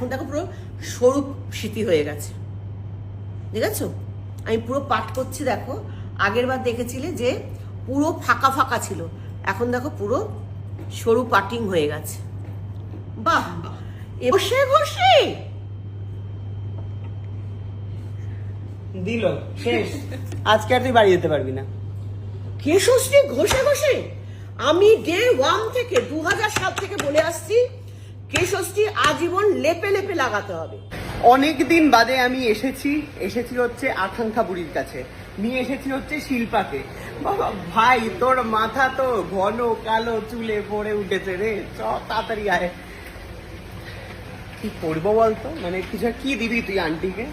এখন দেখো পুরো স্বরূপ স্মৃতি হয়ে গেছে। দেখেছ? আমি পুরো পাঠ করছি দেখো। আগের বার দেখেছিলে যে পুরো ফাঁকা ফাঁকা ছিল। এখন দেখো পুরো সরু পাটিং হয়ে গেছে। বাহ! বসে বসে! দিল শেষ। আজকে আর তুই বাড়ি যেতে পারবি না। কেশশ্রী ঘষে ঘষে! আমি ডে ওয়ান থেকে দু সাল থেকে বলে আসছি কেশশ্রী আজীবন লেপে লেপে লাগাতে হবে। অনেক দিন বাদে আমি এসেছি এসেছি হচ্ছে আকাঙ্ক্ষা বুড়ির কাছে। নিয়ে এসেছি হচ্ছে শিল্পাকে। বাবা ভাই তোর মাথা তো ঘন কালো চুলে পড়ে উঠেছে রে। চ তাড়াতাড়ি আয়। কি করব বলতো? মানে কিছু একটা কি দিবি তুই আন্টিকে?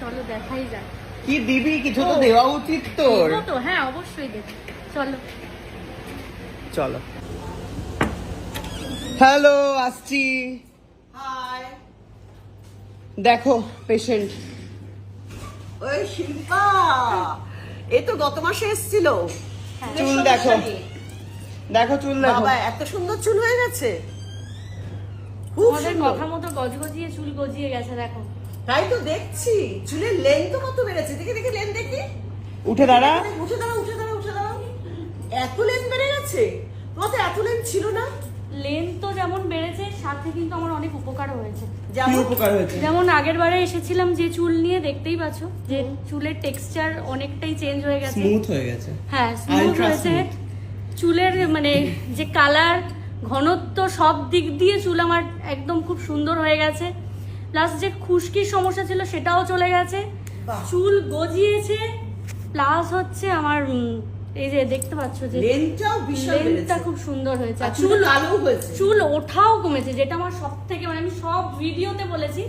চলো দেখাই যাক। কি দিবি? কিছু তো দেওয়া উচিত তোর। তো হ্যাঁ অবশ্যই দেবো। চলো। চলো। হ্যালো আসছি। হাই দেখো পেশেন্ট ওই শিল্পা এ তো গত মাসে এসেছিল। হ্যাঁ। চুল দেখো। দেখো চুল দেখো। বাবা এত সুন্দর চুল হয়ে গেছে। খুব কথা মতো গজগজিয়ে চুল গজিয়ে গেছে দেখো। তাই তো দেখছি। চুলের লেন্থ কত বেড়েছে? দেখি দেখি লেন্থ দেখি। উঠে দাঁড়া। উঠে দাঁড়া উঠে দাঁড়া উঠে দাঁড়া এত লেন্থ বেড়ে গেছে? তোমার তো এত লেন্থ ছিল না? লেন তো যেমন বেড়েছে সাথে কিন্তু আমার অনেক উপকারও হয়েছে। যেমন উপকার হয়েছে? যেমন আগের বারে এসেছিলাম যে চুল নিয়ে দেখতেই পাচ্ছ যে চুলের টেক্সচার অনেকটাই চেঞ্জ হয়ে গেছে। স্মুথ হয়ে গেছে। হ্যাঁ স্মুথ হয়েছে। চুলের মানে যে কালার ঘনত্ব সব দিক দিয়ে চুল আমার একদম খুব সুন্দর হয়ে গেছে। প্লাস যে খুশকির সমস্যা ছিল সেটাও চলে গেছে। চুল গজিয়েছে প্লাস হচ্ছে আমার এই যে দেখতে পাচ্ছ যে লেন্থটাও বিশাল লেন্থটা খুব সুন্দর হয়েছে। আর চুল কালো হয়েছে। চুল ওঠাও কমেছে যেটা আমার সব থেকে মানে আমি সব ভিডিওতে বলেছি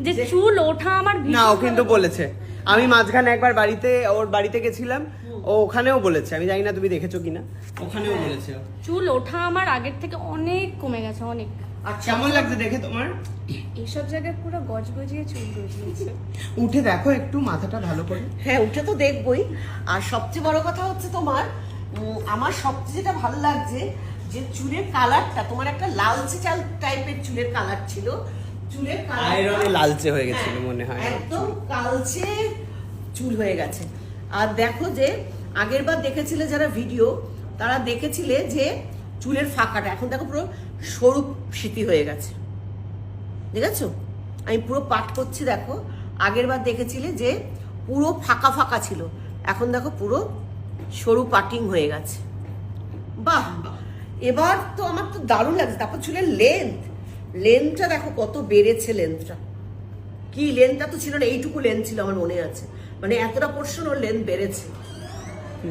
যে যে- চুল ওঠা আমার না ও কিন্তু বলেছে। আমি মাঝখানে একবার বাড়িতে ওর বাড়িতে গেছিলাম ও ওখানেও বলেছে। আমি জানি না তুমি দেখেছ কিনা। ওখানেও বলেছে। চুল ওঠা আমার আগের থেকে অনেক কমে গেছে অনেক। আর কেমন লাগছে দেখে তোমার? এইসব জায়গায় পুরো গজগজিয়ে চুল গজিয়েছে। উঠে দেখো একটু মাথাটা ভালো করে। হ্যাঁ উঠে তো দেখবই। আর সবচেয়ে বড় কথা হচ্ছে তোমার আমার সবচেয়ে যেটা ভালো লাগছে যে চুলের কালারটা তোমার একটা লালচে চাল টাইপের চুলের কালার ছিল। চুলের কালার আয়রনে লালচে হয়ে গেছিল মনে হয় একদম কালচে চুল হয়ে গেছে। আর দেখো যে আগের বার দেখেছিলে যারা ভিডিও তারা দেখেছিলে যে চুলের ফাঁকাটা এখন দেখো পুরো স্বরূপ স্মৃতি হয়ে গেছে। ঠিক আছে আমি পুরো পাঠ করছি দেখো। আগের বার দেখেছিলে যে পুরো ফাঁকা ফাঁকা ছিল। এখন দেখো পুরো সরু পাটিং হয়ে গেছে। বাহ এবার তো আমার তো দারুণ লাগছে। তারপর চুলের লেন্থ লেন্থটা দেখো কত বেড়েছে লেন্থটা কি লেন্থটা তো ছিল না এইটুকু লেন্থ ছিল আমার মনে আছে। মানে এতটা পোর্শন ওর লেন্থ বেড়েছে।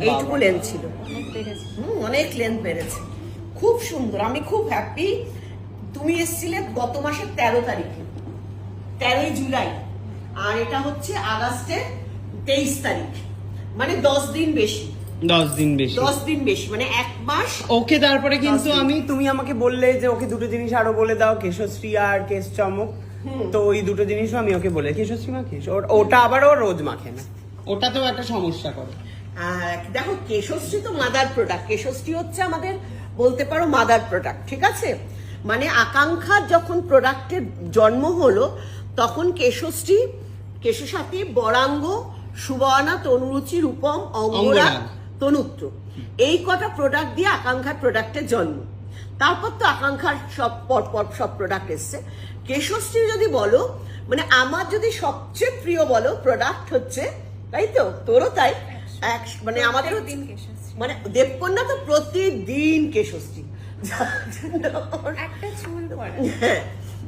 এইটুকু লেন্থ ছিল। অনেক বেড়েছে হুম, অনেক লেন্থ বেড়েছে। খুব সুন্দর আমি খুব হ্যাপি তুমি এসেছিলে গত মাসের তেরো তারিখে তেরোই জুলাই। আর এটা হচ্ছে আগস্টের তেইশ তারিখ মানে দশ দিন বেশি। দশ দিন বেশি। দশ দিন বেশি মানে এক মাস। ওকে তারপরে কিন্তু আমি তুমি আমাকে বললে যে ওকে দুটো জিনিস আরও বলে দাও কেশশ্রী আর কেশ চমক। তো ওই দুটো জিনিসও আমি ওকে বলে কেশশ্রী মাখিস ওর- ওটা আবার ও রোজ মাখে না। ওটাতেও একটা সমস্যা করে। আর দেখো কেশশ্রী তো মাদার প্রোডাক্ট কেশশ্রী হচ্ছে আমাদের বলতে পারো মাদার প্রোডাক্ট ঠিক আছে? মানে আকাঙ্ক্ষার যখন প্রোডাক্টের জন্ম হলো তখন কেশশ্রী কেশসাথী বরাঙ্গ সুবর্ণা তনুরুচি রূপম অঙ্গরাগ। তনুত্র। এই কটা প্রোডাক্ট দিয়ে আকাঙ্ক্ষার প্রোডাক্টের জন্ম। তারপর তো আকাঙ্ক্ষার সব পর পর সব প্রোডাক্ট এসছে। কেশশ্রী যদি বলো মানে আমার যদি সবচেয়ে প্রিয় বলো প্রোডাক্ট হচ্ছে তাই তো? তোরও তাই? এক মানে আমাদের দিন কেশশ্রী। মানে দেবকন্যা তো প্রতিদিন একটা চুল পড়ে। হ্যাঁ,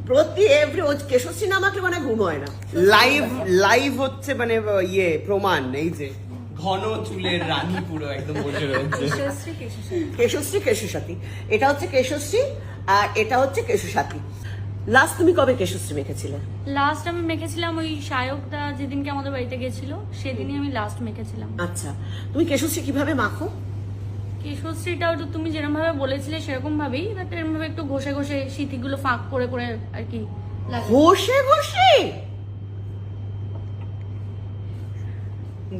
প্রতি এভরি ও কেশশ্রী না আমাকে মানে ঘুম হয় না। লাইভ লাইভ হচ্ছে মানে ইয়ে প্রমাণ এই যে। ঘন চুলের রানী পুরো একদম বসে রয়েছে। কেশশ্রী কেশশ্রী। কেশশ্রী কেশসাথী। এটা হচ্ছে কেশশ্রী আর এটা হচ্ছে কেশসাথী। লাস্ট তুমি কবে কেশশ্রী মেখেছিলে? লাস্ট আমি মেখেছিলাম ওই সায়কদা যেদিনকে আমাদের বাড়িতে গেছিল সেদিনই আমি লাস্ট মেখেছিলাম। আচ্ছা তুমি কেশশ্রী কীভাবে মাখো? কেশশ্রীটাও তো তুমি যেরকম ভাবে বলেছিলে সেরকম ভাবেই বাট এরকম ভাবে একটু ঘষে ঘষে সিথিগুলো ফাঁক করে করে আর কি ঘষে ঘষে?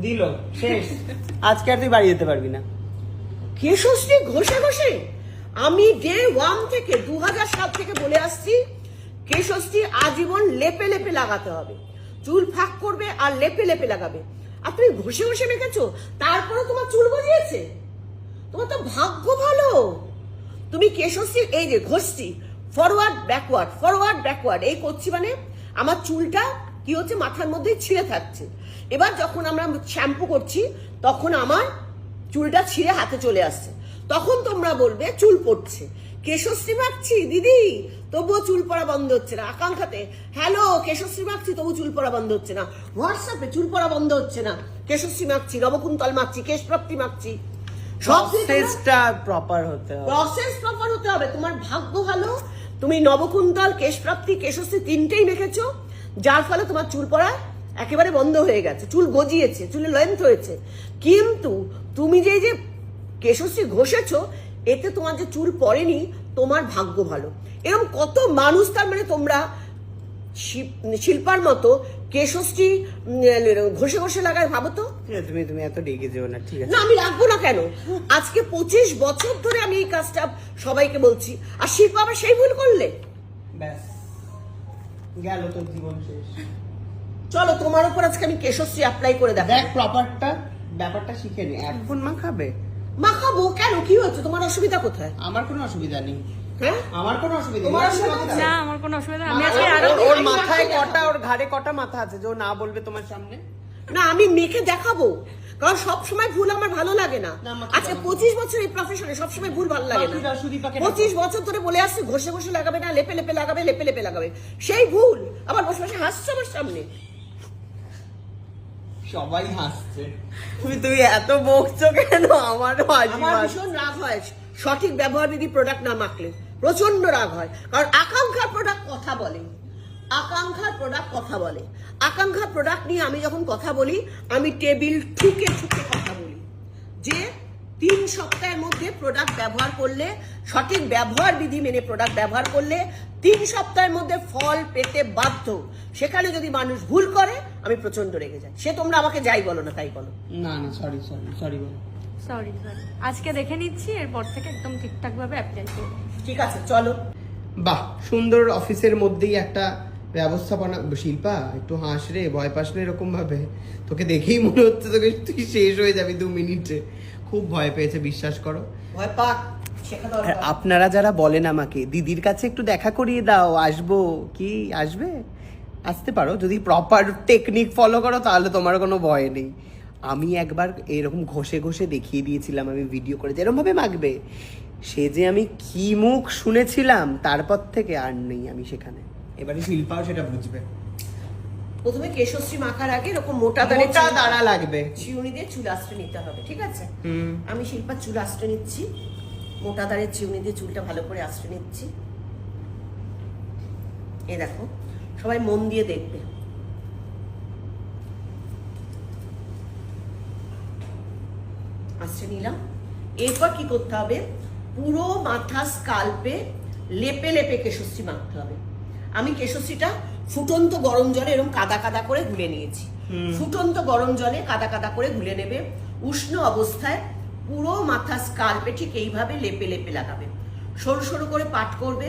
দিল শেষ। আজকে আর তুই বাড়ি যেতে পারবি না। কেশশ্রী ঘষে ঘষে আমি ডে ওয়ান থেকে দু হাজার সাত থেকে বলে আসছি কেশষ্টি আজীবন লেপে লেপে লাগাতে হবে। চুল ফাঁক করবে আর লেপে লেপে লাগাবে। আর তুমি ঘষে ঘষে মেখেছো তারপরে তোমার চুল গজিয়েছে? তোমার তো ভাগ্য ভালো। তুমি কেশষ্টি এই যে ঘষছি ফরওয়ার্ড ব্যাকওয়ার্ড ফরওয়ার্ড ব্যাকওয়ার্ড এই করছি মানে আমার চুলটা কি হচ্ছে, মাথার মধ্যে ছিঁড়ে থাকছে। এবার যখন আমরা শ্যাম্পু করছি, তখন আমার চুলটা ছিঁড়ে হাতে চলে আসছে। তখন তোমরা বলবে চুল পড়ছে। কেশশ্রী মাখছি দিদি। তবুও চুল পড়া বন্ধ হচ্ছে না। আকাঙ্ক্ষাতে হ্যালো কেশশ্রী মাখছি তবু চুল পড়া বন্ধ হচ্ছে না। হোয়াটসঅ্যাপে চুল পড়া বন্ধ হচ্ছে না। কেশশ্রী মাখছি নবকুন্তল মাখছি কেশ প্রাপ্তি মাখছি সব দিয়ে তোমরা- প্রসেসটা প্রপার হতে হবে। প্রসেস প্রপার হতে হবে। তোমার ভাগ্য ভালো। তুমি নবকুন্তল কেশপ্রাপ্তি কেশশ্রী তিনটেই মেখেছো। যার ফলে তোমার চুল পড়া একেবারে বন্ধ হয়ে গেছে। চুল গজিয়েছে চুলে লেন্থ হয়েছে। কিন্তু তুমি যে যে কেশশ্রী ঘষেছো এতে তোমার যে চুল পড়েনি তোমার ভাগ্য ভালো। এরকম কত মানুষ তার মানে তোমরা শিল্পার মতো কেশশ্রী ঘষে ঘষে লাগায় ভাবো তো। তুমি তুমি এত ডেকে যেও না ঠিক আছে। না আমি রাখব না কেন? আজকে পঁচিশ বছর ধরে আমি এই কাজটা সবাইকে বলছি। আর শিল্পা আবার সেই ভুল করলে? ব্যাস গেল তোর জীবন শেষ। চলো তোমার উপর আজকে আমি কেশশ্রী অ্যাপ্লাই করে দেখো দেখ প্রপারটা ব্যাপারটা শিখে নি। এখন মা খাবে? মাখাবো কেন কি হচ্ছে? তোমার অসুবিধা কোথায়? আমার কোনো অসুবিধা নেই। হ্যাঁ? আমার কোনো অসুবিধা তোমার নেই অসুবিধা আছে? না আমার কোনো অসুবিধা আমি আজকে আরও ওর- ওর মাথায় কটা ওর ঘাড়ে কটা মাথা আছে? যে ও না বলবে তোমার সামনে? না আমি মেখে দেখাবো। কারণ সব সময় ভুল আমার ভালো লাগে না। না, আজকে পঁচিশ বছর এই প্রফেশনে সব সময় ভুল ভালো লাগে না। পঁচিশ বছর ধরে বলে আসছে ঘষে ঘষে লাগাবে না লেপে লেপে লাগাবে লেপে লেপে লাগাবে। সেই ভুল আবার বসে বসে হাসছে আমার সামনে। সবাই হাসছে। তুমি এত বকছো কেন? আমারও হাসি আমার ভীষণ রাগ হয়। সঠিক ব্যবহার বিধি প্রোডাক্ট না মাখলে প্রচণ্ড রাগ হয়। কারণ আকাঙ্ক্ষার প্রোডাক্ট কথা বলে। আকাঙ্ক্ষার প্রোডাক্ট কথা বলে। আকাঙ্ক্ষার প্রোডাক্ট নিয়ে আমি যখন কথা বলি আমি টেবিল ঠুকে ঠুকে কথা বলি। যে তিন সপ্তাহের মধ্যে প্রোডাক্ট ব্যবহার করলে সঠিক ব্যবহার বিধি মেনে প্রোডাক্ট ব্যবহার করলে তিন সপ্তাহের মধ্যে ফল পেতে বাধ্য। সেখানে যদি মানুষ ভুল করে আমি প্রচণ্ড রেগে যাই। সে তোমরা আমাকে যাই বলো না তাই বলো। না না সরি সরি সরি বলো। সরি সরি আজকে দেখে নিচ্ছি এরপর থেকে একদম ঠিকঠাক ভাবে অ্যাপ্লাই করব। ঠিক আছে চলো। বাহ সুন্দর অফিসের মধ্যেই একটা ব্যবস্থাপনা শিল্পা একটু হাস রে ভয় পাস না এরকম ভাবে তোকে দেখেই মনে হচ্ছে তোকে তুই শেষ হয়ে যাবি দু মিনিটে। খুব ভয় পেয়েছে বিশ্বাস করো। ভয় পাক আর আপনারা যারা বলেন আমাকে দিদির কাছে একটু দেখা করিয়ে দাও আসব কি? আসবে? আসতে পারো যদি প্রপার টেকনিক ফলো করো তাহলে তোমার কোনো ভয় নেই। আমি একবার এরকম ঘষে ঘষে দেখিয়ে দিয়েছিলাম আমি ভিডিও করে যেরকম ভাবে মাখবে। সে যে আমি কি মুখ শুনেছিলাম তারপর থেকে আর নেই আমি সেখানে। এবারে শিল্পাও সেটা বুঝবে। প্রথমে কেশশ্রী মাখার আগে এরকম মোটা দাঁড়ে মোটা দাঁড়া লাগবে। চিউনি দিয়ে চুল আশ্রে নিতে হবে ঠিক আছে? আমি শিল্পা চুল আশ্রে নিচ্ছি। মোটা দাঁড়ের চিউনি দিয়ে চুলটা ভালো করে আশ্রে নিচ্ছি। এ দেখো সবাই মন দিয়ে দেখবে। আশ্রে নিলাম। এরপর কি করতে হবে? পুরো মাথা স্কাল্পে লেপে লেপে কেশশ্রী মাখতে হবে। আমি কেশশ্রীটা ফুটন্ত গরম জলে এরকম কাদা কাদা করে গুলে নিয়েছি। ফুটন্ত গরম জলে কাদা কাদা করে গুলে নেবে। উষ্ণ অবস্থায় পুরো মাথা স্কাল্পে ঠিক এইভাবে লেপে লেপে লাগাবে। সরু সরু করে পাট করবে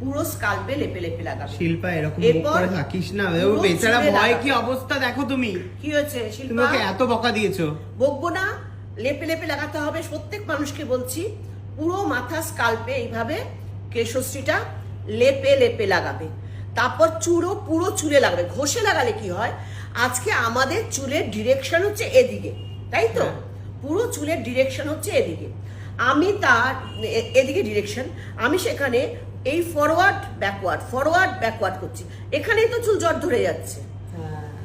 পুরো স্কাল্পে লেপে লেপে লাগাবে। শিল্পা এরকম করে থাকিস না। ও বেচারা ভয় কি অবস্থা দেখো তুমি। কি হয়েছে শিল্পা? এত বকা দিয়েছ। বকবো না লেপে লেপে লাগাতে হবে। প্রত্যেক মানুষকে বলছি পুরো মাথা স্কাল্পে এইভাবে কেশশ্রীটা লেপে লেপে লাগাবে। তারপর চুড়ো পুরো চুলে লাগবে। ঘষে লাগালে কি হয়? আজকে আমাদের চুলের ডিরেকশন হচ্ছে এদিকে তাই তো? হ্যাঁ। পুরো চুলের ডিরেকশন হচ্ছে এদিকে। আমি তার এদিকে ডিরেকশন আমি সেখানে এই ফরওয়ার্ড ব্যাকওয়ার্ড ফরওয়ার্ড ব্যাকওয়ার্ড করছি। এখানেই তো চুল জট ধরে যাচ্ছে।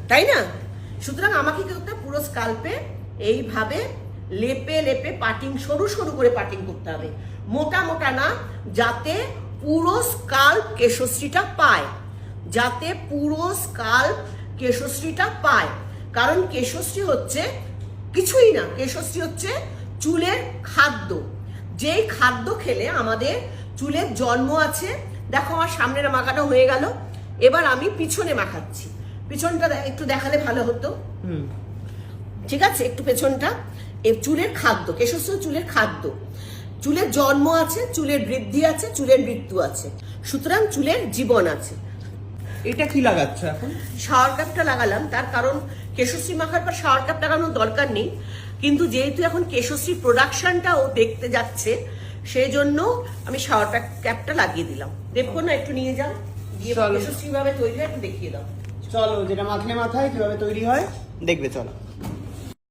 তাই না? সুতরাং আমাকে কি করতে? পুরো স্কাল্পে এইভাবে লেপে লেপে পাটিং সরু সরু করে পাটিং করতে হবে। মোটা মোটা না যাতে পুরো স্কাল্প কেশশ্রীটা পায়। যাতে পুরো স্কাল্প কেশশ্রীটা পায়। কারণ কেশশ্রী হচ্ছে কিছুই না, কেশশ্রী হচ্ছে চুলের খাদ্য। যেই খাদ্য খেলে আমাদের চুলের জন্ম আছে, দেখো আমার সামনের মাখাটা হয়ে গেল, এবার আমি পিছনে মাখাচ্ছি। পিছনটা একটু দেখালে ভালো হতো। হুম। ঠিক আছে, একটু পেছনটা। চুলের খাদ্য কেশস্য চুলের খাদ্য। চুলের জন্ম আছে, চুলের বৃদ্ধি আছে, চুলের মৃত্যু আছে। সুতরাং চুলের জীবন আছে। এটা কি লাগাচ্ছ এখন? শাওয়ার ক্যাপটা লাগালাম তার কারণ কেশশ্রী মাখার পর শাওয়ার ক্যাপ লাগানোর দরকার নেই। কিন্তু যেহেতু এখন কেশশ্রী প্রোডাকশনটাও দেখতে যাচ্ছে সেই জন্য আমি শাওয়ার ক্যাপটা লাগিয়ে দিলাম। দেখব না একটু নিয়ে যাও। গিয়ে। কেশশ্রী ভাবে তৈরি হয় একটু দেখিয়ে দাও। চলো যেটা মাথায় মাথায় কীভাবে তৈরি হয় দেখবে চলো।